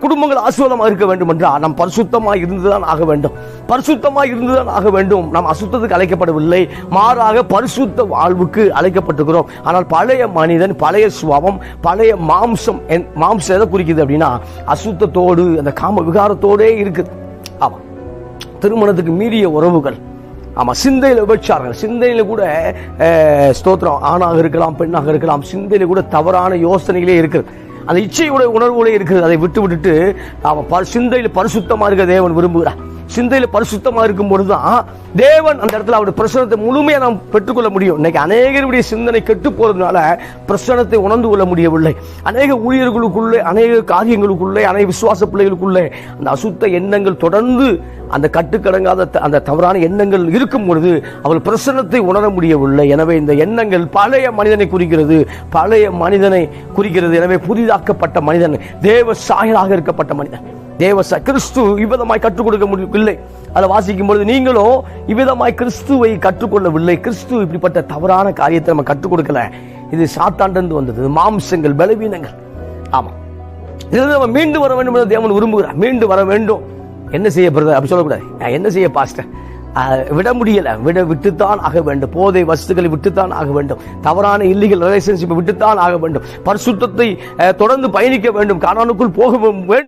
குடும்பங்கள் ஆசீர்வாதமாக இருக்க வேண்டும் என்றால் நாம் பரிசுத்தமாக இருந்துதான் ஆக வேண்டும். பரிசுத்தமாக இருந்துதான் ஆக வேண்டும். நாம் அசுத்தத்துக்கு அழைக்கப்படவில்லை. மாறாக பரிசுத்த வாழ்வுக்கு அழைக்கப்பட்டிருக்கிறோம். ஆனால் பழைய மனிதன் பழைய சுவாபம் பழைய மாம்சம் என்- மாம்சம் எதை குறிக்குது அப்படின்னா அசுத்தத்தோடு அந்த காம விகாரத்தோடே இருக்குது ஆமா. திருமணத்துக்கு மீறிய உறவுகள். ஆமா சிந்தையில் விபச்சாரங்கள். சிந்தையில கூட ஸ்தோத்திரம் ஆணாக இருக்கலாம் பெண்ணாக இருக்கலாம். சிந்தையில கூட தவறான யோசனைகளே இருக்குது. அந்த இச்சையுடைய உணர்வுகளே இருக்கிறது அதை விட்டு விட்டுட்டு அவன் ப- சிந்தையில் பரிசுத்தமாக இருக்க தேவன் விரும்புகிறார். சிந்தையில் பரிசுத்தமா இருக்கும் பொழுதுதான் தேவன் அந்த இடத்துல அவருடைய பிரசனத்தை முழுமையாக நாம் பெற்றுக்கொள்ள முடியும். இன்னைக்கு அநேகருடைய சிந்தனை கெட்டு போகிறதுனால பிரசனத்தை உணர்ந்து கொள்ள முடியவில்லை. அநேக ஊழியர்களுக்குள்ளே அநேக காரியங்களுக்குள்ளே அநேக விசுவாச பிள்ளைகளுக்குள்ளே அந்த அசுத்த எண்ணங்கள் தொடர்ந்து அந்த கட்டுக்கடங்காத த- அந்த தவறான எண்ணங்கள் இருக்கும் பொழுது அவள் பிரசன்னத்தை உணர முடியவில்லை. எனவே இந்த எண்ணங்கள் பழைய மனிதனை குறிக்கிறது. பழைய மனிதனை குறிக்கிறது. எனவே புதிதாக்கப்பட்ட மனிதன் தேவ சாயலாக இருக்கப்பட்ட மனிதன். தேவ ச- கிறிஸ்து இவ்விதமாய் கற்றுக் கொடுக்க முடியவில்லை. அதை வாசிக்கும் பொழுது நீங்களும் இவ்விதமாய் கிறிஸ்துவை கற்றுக்கொள்ளவில்லை. கிறிஸ்து இப்படிப்பட்ட தவறான காரியத்தை நம்ம கற்றுக் கொடுக்கல இது சாத்தாண்டு வந்தது. மாம்சங்கள் பலவீனங்கள். ஆமா இதிலிருந்து நம்ம மீண்டு வர வேண்டும் என்று தேவன் விரும்புகிறார். மீண்டு வர வேண்டும். என்ன செய்ய பிரதர் அப்படி சொல்லக்கூடாது. நான் என்ன செய்ய பாஸ்டர் அஹ், விட முடியல. விட விட்டுத்தான் ஆக வேண்டும். போதை வசதிகளை விட்டுத்தான் ஆக வேண்டும். தவறான இல்லீகல் ரிலேஷன்ஷிப்பை விட்டுத்தான் ஆக வேண்டும். பரிசுத்தத்தை தொடர்ந்து பயணிக்க வேண்டும். காணானுக்குள் போக வேண்டும்